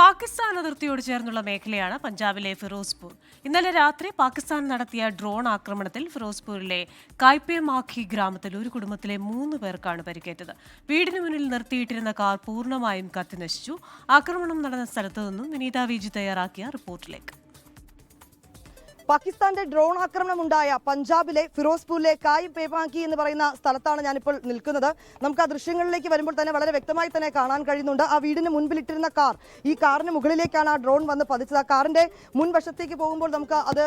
പാകിസ്ഥാൻ അതിർത്തിയോട് ചേർന്നുള്ള മേഖലയാണ് പഞ്ചാബിലെ ഫിറോസ്പൂർ. ഇന്നലെ രാത്രി പാകിസ്ഥാൻ നടത്തിയ ഡ്രോൺ ആക്രമണത്തിൽ ഫിറോസ്പൂരിലെ കായ്പേ മാഖി ഗ്രാമത്തിൽ ഒരു കുടുംബത്തിലെ മൂന്ന് പേർക്കാണ് പരിക്കേറ്റത്. വീടിന് മുന്നിൽ നിർത്തിയിട്ടിരുന്ന കാർ പൂർണമായും കത്തിനശിച്ചു. ആക്രമണം നടന്ന സ്ഥലത്തു നിന്നും വിനീത വിജി തയ്യാറാക്കിയ റിപ്പോർട്ടിലേക്ക്. പാകിസ്ഥാന്റെ ഡ്രോൺ ആക്രമണം ഉണ്ടായ പഞ്ചാബിലെ ഫിറോസ്പൂരിലെ കായ് പേമാക്കി എന്ന് പറയുന്ന സ്ഥലത്താണ് ഞാനിപ്പോൾ നിൽക്കുന്നത്. നമുക്ക് ആ ദൃശ്യങ്ങളിലേക്ക് വരുമ്പോൾ തന്നെ വളരെ വ്യക്തമായി തന്നെ കാണാൻ കഴിയുന്നുണ്ട്. ആ വീടിന് മുൻപിലിട്ടിരുന്ന കാർ ഈ കാറിന് മുകളിലേക്കാണ് ആ ഡ്രോൺ വന്ന് പതിച്ചത്. ആ കാറിന്റെ മുൻവശത്തേക്ക് പോകുമ്പോൾ നമുക്ക് അത്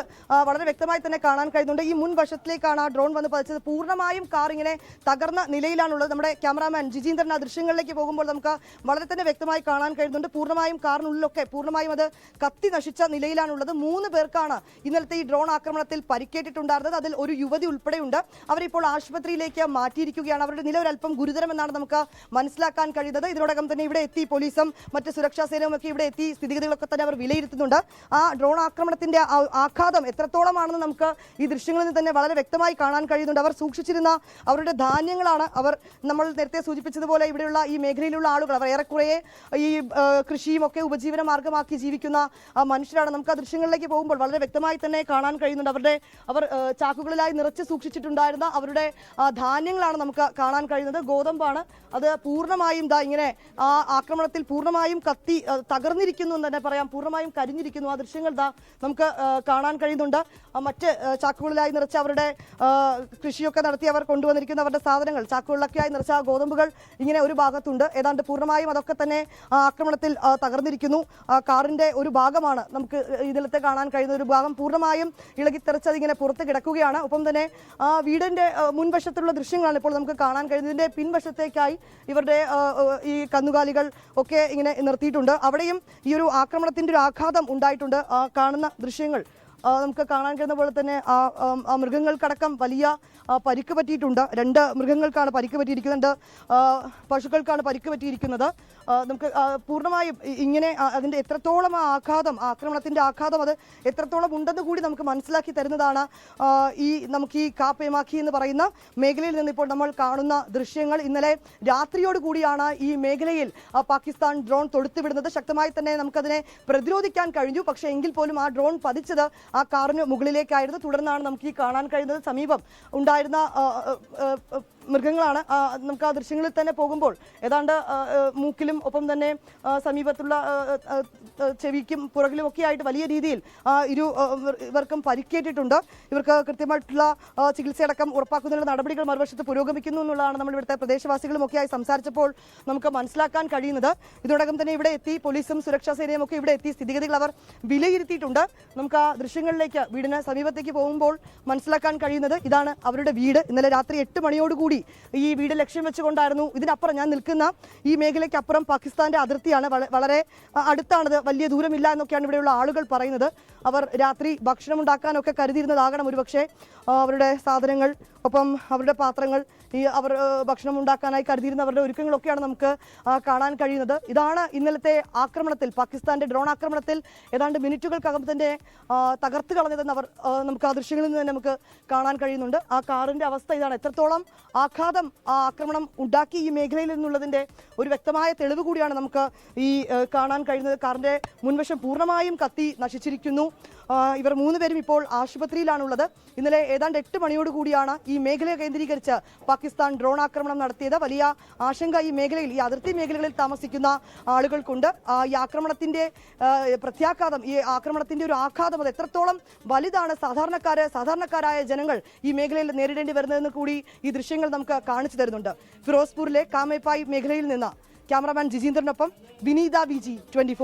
വളരെ വ്യക്തമായി തന്നെ കാണാൻ കഴിയുന്നുണ്ട്. ഈ മുൻവശത്തിലേക്കാണ് ആ ഡ്രോൺ വന്ന് പതിച്ചത്. പൂർണമായും കാർ ഇങ്ങനെ തകർന്ന നിലയിലാണുള്ളത്. നമ്മുടെ ക്യാമറാമാൻ ജിജീന്ദ്രൻ ആ ദൃശ്യങ്ങളിലേക്ക് പോകുമ്പോൾ നമുക്ക് വളരെ തന്നെ വ്യക്തമായി കാണാൻ കഴിയുന്നുണ്ട്. പൂർണമായും കാറിനുള്ളിലൊക്കെ പൂർണമായും അത് കത്തി നശിച്ച നിലയിലാണുള്ളത്. മൂന്ന് പേർക്കാണ് ഇന്നലത്തെ ഈ ഡ്രോൺ ആക്രമണത്തിൽ പരിക്കേറ്റിട്ടുണ്ടായിരുന്നത് അതിൽ ഒരു യുവതി ഉൾപ്പെടെയുണ്ട്. അവരിപ്പോൾ ആശുപത്രിയിലേക്ക് മാറ്റിയിരിക്കുകയാണ്. അവരുടെ നില ഒരല്പം ഗുരുതരമെന്നാണ് നമുക്ക് മനസ്സിലാക്കാൻ കഴിയുന്നത്. ഇതിനോടകം തന്നെ ഇവിടെ എത്തി പോലീസും മറ്റ് സുരക്ഷാ സേനയും ഒക്കെ ഇവിടെ എത്തി സ്ഥിതിഗതികളൊക്കെ തന്നെ അവർ വിലയിരുത്തുന്നുണ്ട്. ആ ഡ്രോൺ ആക്രമണത്തിന്റെ ആഘാതം എത്രത്തോളമാണെന്ന് നമുക്ക് ഈ ദൃശ്യങ്ങളിൽ നിന്ന് തന്നെ വളരെ വ്യക്തമായി കാണാൻ കഴിയുന്നുണ്ട്. അവർ സൂക്ഷിച്ചിരുന്ന അവരുടെ ധാന്യങ്ങളാണ് അവർ നമ്മൾ നേരത്തെ സൂചിപ്പിച്ചതുപോലെ ഇവിടെയുള്ള ഈ മേഖലയിലുള്ള ആളുകൾ. അവർ ഏറെക്കുറെ ഈ കൃഷിയും ഒക്കെ ഉപജീവന മാർഗമാക്കി ജീവിക്കുന്ന മനുഷ്യരാണ്. നമുക്ക് ആ ദൃശ്യങ്ങളിലേക്ക് പോകുമ്പോൾ വളരെ വ്യക്തമായി തന്നെ കാണാൻ കഴിയുന്നുണ്ട്. അവരുടെ അവർ ചാക്കുകളിലായി നിറച്ച് സൂക്ഷിച്ചിട്ടുണ്ടായിരുന്ന അവരുടെ ധാന്യങ്ങളാണ് നമുക്ക് കാണാൻ കഴിയുന്നത്. ഗോതമ്പാണ്. അത് പൂർണമായും ദാ ഇങ്ങനെ ആ ആക്രമണത്തിൽ പൂർണമായും കത്തി തകർന്നിരിക്കുന്നു എന്ന് തന്നെ പറയാം. പൂർണമായും കരിഞ്ഞിരിക്കുന്നു. ആ ദൃശ്യങ്ങൾ ദാ നമുക്ക് കാണാൻ കഴിയുന്നുണ്ട്. മറ്റ് ചാക്കുകളിലായി നിറച്ച് അവരുടെ കൃഷിയൊക്കെ നടത്തി അവർ കൊണ്ടുവന്നിരിക്കുന്ന അവരുടെ സാധനങ്ങൾ ചാക്കുകളിലൊക്കെയായി നിറച്ച ഗോതമ്പുകൾ ഇങ്ങനെ ഒരു ഭാഗത്തുണ്ട്. ഏതാണ്ട് പൂർണമായും അതൊക്കെ തന്നെ ആക്രമണത്തിൽ തകർന്നിരിക്കുന്നു. കാറിന്റെ ഒരു ഭാഗമാണ് നമുക്ക് ഇതിലത്തെ കാണാൻ കഴിയുന്ന ഒരു ഭാഗം പൂർണമായും ഇളകിത്തെറിച്ചത് ഇങ്ങനെ പുറത്ത് കിടക്കുകയാണ്. ഒപ്പം തന്നെ ആ വീടിന്റെ മുൻവശത്തുള്ള ദൃശ്യങ്ങളാണ് ഇപ്പോൾ നമുക്ക് കാണാൻ കഴിയുന്നത്. ഇതിന്റെ പിൻവശത്തേക്കായി ഇവരുടെ ഈ കന്നുകാലികൾ ഒക്കെ ഇങ്ങനെ നിർത്തിയിട്ടുണ്ട്. അവിടെയും ഈ ഒരു ആക്രമണത്തിന്റെ ഒരു ആഘാതം ഉണ്ടായിട്ടുണ്ട്. കാണുന്ന ദൃശ്യങ്ങൾ നമുക്ക് കാണാൻ കഴിയുന്ന പോലെ തന്നെ ആ മൃഗങ്ങൾക്കടക്കം വലിയ പരിക്ക് പറ്റിയിട്ടുണ്ട്. രണ്ട് മൃഗങ്ങൾക്കാണ് പരിക്ക് പറ്റിയിരിക്കുന്നുണ്ട് പശുക്കൾക്കാണ് പരിക്ക് പറ്റിയിരിക്കുന്നത്. നമുക്ക് പൂർണമായും ഇങ്ങനെ അതിന്റെ എത്രത്തോളം ആ ആഘാതം ആക്രമണത്തിന്റെ ആഘാതം അത് എത്രത്തോളം ഉണ്ടെന്ന് കൂടി നമുക്ക് മനസ്സിലാക്കി തരുന്നതാണ് ഈ നമുക്ക് ഈ കാപ്പേമാക്കി എന്ന് പറയുന്ന മേഖലയിൽ നിന്ന് ഇപ്പോൾ നമ്മൾ കാണുന്ന ദൃശ്യങ്ങൾ. ഇന്നലെ രാത്രിയോട് കൂടിയാണ് ഈ മേഖലയിൽ പാകിസ്ഥാൻ ഡ്രോൺ തൊടുത്തുവിടുന്നത്. ശക്തമായി തന്നെ നമുക്കതിനെ പ്രതിരോധിക്കാൻ കഴിഞ്ഞു. പക്ഷേ എങ്കിൽ പോലും ആ ഡ്രോൺ പതിച്ചത് ആ കാറിന് മുകളിലേക്കായിരുന്നു. തുടർന്നാണ് നമുക്ക് ഈ കാണാൻ കഴിയുന്നത്. സമീപം ഉണ്ടായിരുന്ന മൃഗങ്ങളാണ് നമുക്ക് ആ ദൃശ്യങ്ങളിൽ തന്നെ പോകുമ്പോൾ. ഏതാണ്ട് മൂക്കിലും ഒപ്പം തന്നെ സമീപത്തുള്ള ചെവിക്കും പുറകിലും ഒക്കെ ആയിട്ട് വലിയ രീതിയിൽ ഇരു ഇവർക്കും പരിക്കേറ്റിട്ടുണ്ട്. ഇവർക്ക് കൃത്യമായിട്ടുള്ള ചികിത്സയടക്കം ഉറപ്പാക്കുന്നതിനുള്ള നടപടികൾ മറുവശത്ത് പുരോഗമിക്കുന്നു എന്നുള്ളതാണ് നമ്മൾ ഇവിടുത്തെ പ്രദേശവാസികളും ഒക്കെയായി സംസാരിച്ചപ്പോൾ നമുക്ക് മനസ്സിലാക്കാൻ കഴിയുന്നത്. ഇതിനോടകം തന്നെ ഇവിടെ എത്തി പോലീസും സുരക്ഷാ സേനയും ഒക്കെ ഇവിടെ എത്തി സ്ഥിതിഗതികൾ അവർ വിലയിരുത്തിയിട്ടുണ്ട്. നമുക്ക് ആ ദൃശ്യങ്ങളിലേക്ക് വീടിന് സമീപത്തേക്ക് പോകുമ്പോൾ മനസ്സിലാക്കാൻ കഴിയുന്നത് ഇതാണ് അവരുടെ വീട്. ഇന്നലെ രാത്രി എട്ട് മണിയോടുകൂടി ഈ വീട് ലക്ഷ്യം വെച്ചുകൊണ്ടായിരുന്നു ഇതിനപ്പുറം ഞാൻ നിൽക്കുന്ന ഈ മേഖലയ്ക്ക് അപ്പുറം പാകിസ്ഥാന്റെ അതിർത്തിയാണ്. വളരെ അടുത്താണത് വലിയ ദൂരമില്ല എന്നൊക്കെയാണ് ഇവിടെയുള്ള ആളുകൾ പറയുന്നത്. അവർ രാത്രി ഭക്ഷണം ഉണ്ടാക്കാനൊക്കെ കരുതിയിരുന്നതാകണം ഒരുപക്ഷെ. അവരുടെ സാധനങ്ങൾ ഒപ്പം അവരുടെ പാത്രങ്ങൾ ഈ അവർ ഭക്ഷണം ഉണ്ടാക്കാനായി കരുതിയിരുന്ന അവരുടെ ഒരുക്കങ്ങളൊക്കെയാണ് നമുക്ക് കാണാൻ കഴിയുന്നത്. ഇതാണ് ഇന്നലത്തെ ആക്രമണത്തിൽ പാകിസ്ഥാന്റെ ഡ്രോൺ ആക്രമണത്തിൽ ഏതാണ്ട് മിനിറ്റുകൾക്കകം തന്നെ തകർത്ത് കളഞ്ഞതെന്ന് അവർ നമുക്ക് ആ ദൃശ്യങ്ങളിൽ നിന്ന് തന്നെ നമുക്ക് കാണാൻ കഴിയുന്നുണ്ട്. ആ കാറിന്റെ അവസ്ഥ ഇതാണ്. എത്രത്തോളം ആഘാതം ആ ആക്രമണം ഉണ്ടാക്കി ഈ മേഖലയിൽ നിന്നുള്ളതിന്റെ ഒരു വ്യക്തമായ തെളിവ് കൂടിയാണ് നമുക്ക് ഈ കാണാൻ കഴിയുന്നത്. കാറിന്റെ മുൻവശം പൂർണമായും കത്തി നശിച്ചിരിക്കുന്നു. ഇവർ മൂന്നുപേരും ഇപ്പോൾ ആശുപത്രിയിലാണുള്ളത്. ഇന്നലെ ഏതാണ്ട് എട്ട് മണിയോട് കൂടിയാണ് ഈ മേഖല കേന്ദ്രീകരിച്ച് പാകിസ്ഥാൻ ഡ്രോൺ ആക്രമണം നടത്തിയത്. വലിയ ആശങ്ക ഈ മേഖലയിൽ ഈ അതിർത്തി മേഖലകളിൽ താമസിക്കുന്ന ആളുകൾക്കുണ്ട്. ഈ ആക്രമണത്തിന്റെ പ്രത്യാഘാതം ഈ ആക്രമണത്തിന്റെ ഒരു ആഘാതം അത് എത്രത്തോളം വലുതാണ് സാധാരണക്കാര് സാധാരണക്കാരായ ജനങ്ങൾ ഈ മേഖലയിൽ നേരിടേണ്ടി വരുന്നതെന്ന് കൂടി ഈ ദൃശ്യങ്ങൾ നമുക്ക് കാണിച്ചു തരുന്നുണ്ട്. ഫിറോസ്പൂരിലെ കാമേപ്പായി മേഖലയിൽ നിന്ന് ക്യാമറാമാൻ ജിജീന്ദ്രനൊപ്പം വിനീത വി ജി ട്വന്റി